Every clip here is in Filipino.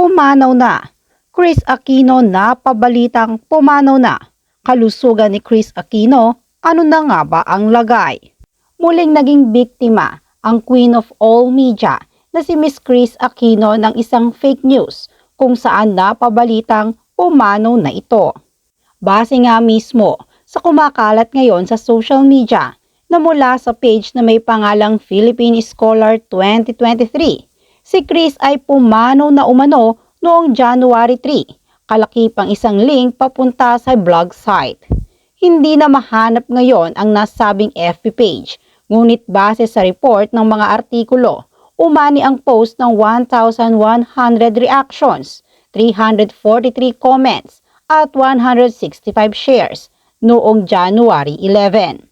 pumanaw na. Chris Aquino na pabalitang pumanaw na. Kalusugan ni Chris Aquino, ano na nga ba ang lagay? Muling naging biktima ang queen of all media na si Miss Chris Aquino ng isang fake news kung saan napabalitang pumanaw na ito. Base nga mismo sa kumakalat ngayon sa social media na mula sa page na may pangalang Philippine Scholar 2023, si Chris ay pumanaw na umano noong January 3, kalaki pang isang link papunta sa blog site. Hindi na mahanap ngayon ang nasabing FB page, ngunit base sa report ng mga artikulo, umani ang post ng 1,100 reactions, 343 comments, at 165 shares noong January 11.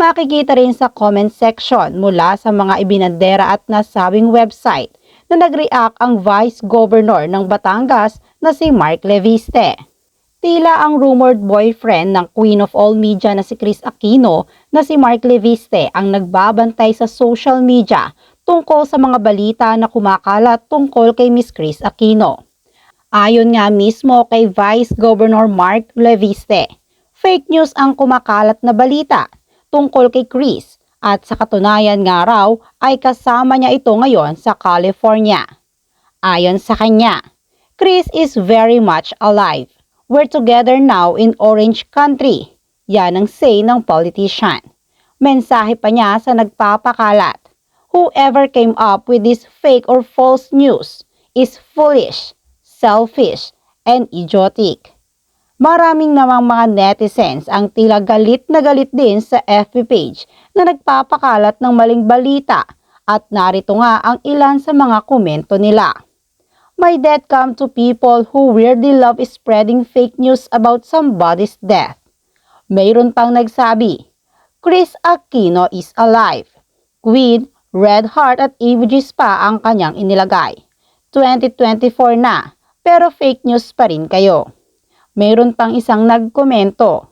Makikita rin sa comment section mula sa mga ibinandera at nasabing website na nag-react ang Vice Governor ng Batangas na si Mark Leviste. Tila ang rumored boyfriend ng Queen of All Media na si Chris Aquino na si Mark Leviste ang nagbabantay sa social media tungkol sa mga balita na kumakalat tungkol kay Miss Chris Aquino. Ayon nga mismo kay Vice Governor Mark Leviste, fake news ang kumakalat na balita tungkol kay Chris at sa katunayan nga raw ay kasama niya ito ngayon sa California. Ayon sa kanya, Chris is very much alive. We're together now in Orange Country. Yan ang say ng politician. Mensahe pa niya sa nagpapakalat. Whoever came up with this fake or false news is foolish, selfish, and idiotic. Maraming namang mga netizens ang tila galit na galit din sa FB page na nagpapakalat ng maling balita at narito nga ang ilan sa mga komento nila. My death come to people who weirdly love spreading fake news about somebody's death. Mayroon pang nagsabi, Chris Aquino is alive. Queen, red heart at emojis pa ang kanyang inilagay. 2024 na, pero fake news pa rin kayo. Mayroon pang isang nagkomento,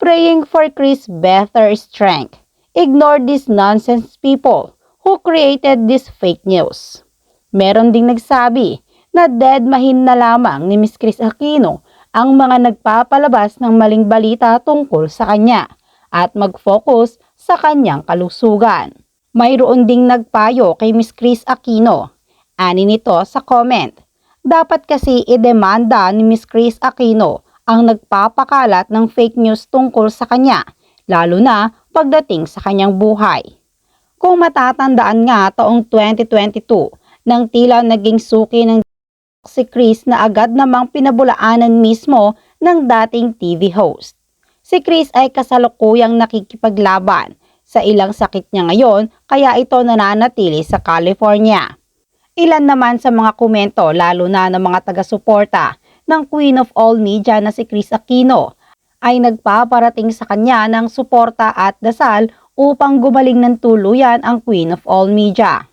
Praying for Chris better strength. Ignore these nonsense people who created this fake news. Meron ding nagsabi na dead mahin na lamang ni Miss Chris Aquino ang mga nagpapalabas ng maling balita tungkol sa kanya at mag-focus sa kanyang kalusugan. Mayroon ding nagpayo kay Miss Chris Aquino. Ani nito sa comment, dapat kasi idemanda ni Miss Chris Aquino ang nagpapakalat ng fake news tungkol sa kanya, lalo na pagdating sa kanyang buhay. Kung matatandaan nga taong 2022, nang tila naging suki ng si Chris na agad namang pinabulaanan mismo ng dating TV host. Si Chris ay kasalukuyang nakikipaglaban sa ilang sakit niya ngayon kaya ito nananatili sa California. Ilan naman sa mga komento lalo na ng mga taga-suporta ng Queen of All Media na si Chris Aquino ay nagpaparating sa kanya ng suporta at dasal upang gumaling ng tuluyan ang Queen of All Media.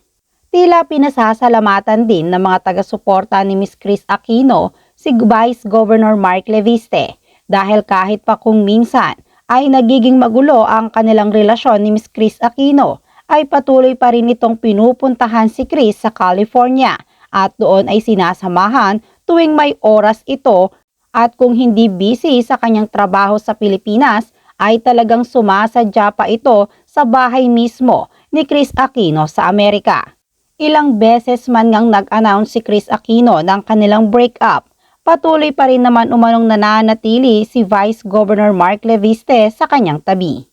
Tila pinasasalamatan din ng mga taga-suporta ni Miss Chris Aquino si Vice Governor Mark Leviste dahil kahit pa kung minsan ay nagiging magulo ang kanilang relasyon ni Miss Chris Aquino ay patuloy pa rin itong pinupuntahan si Chris sa California at doon ay sinasamahan tuwing may oras ito at kung hindi busy sa kanyang trabaho sa Pilipinas ay talagang sumasadya pa ito sa bahay mismo ni Chris Aquino sa Amerika. Ilang beses man ngang nag-announce si Chris Aquino ng kanilang breakup, patuloy pa rin naman umanong nananatili si Vice Governor Mark Leviste sa kanyang tabi.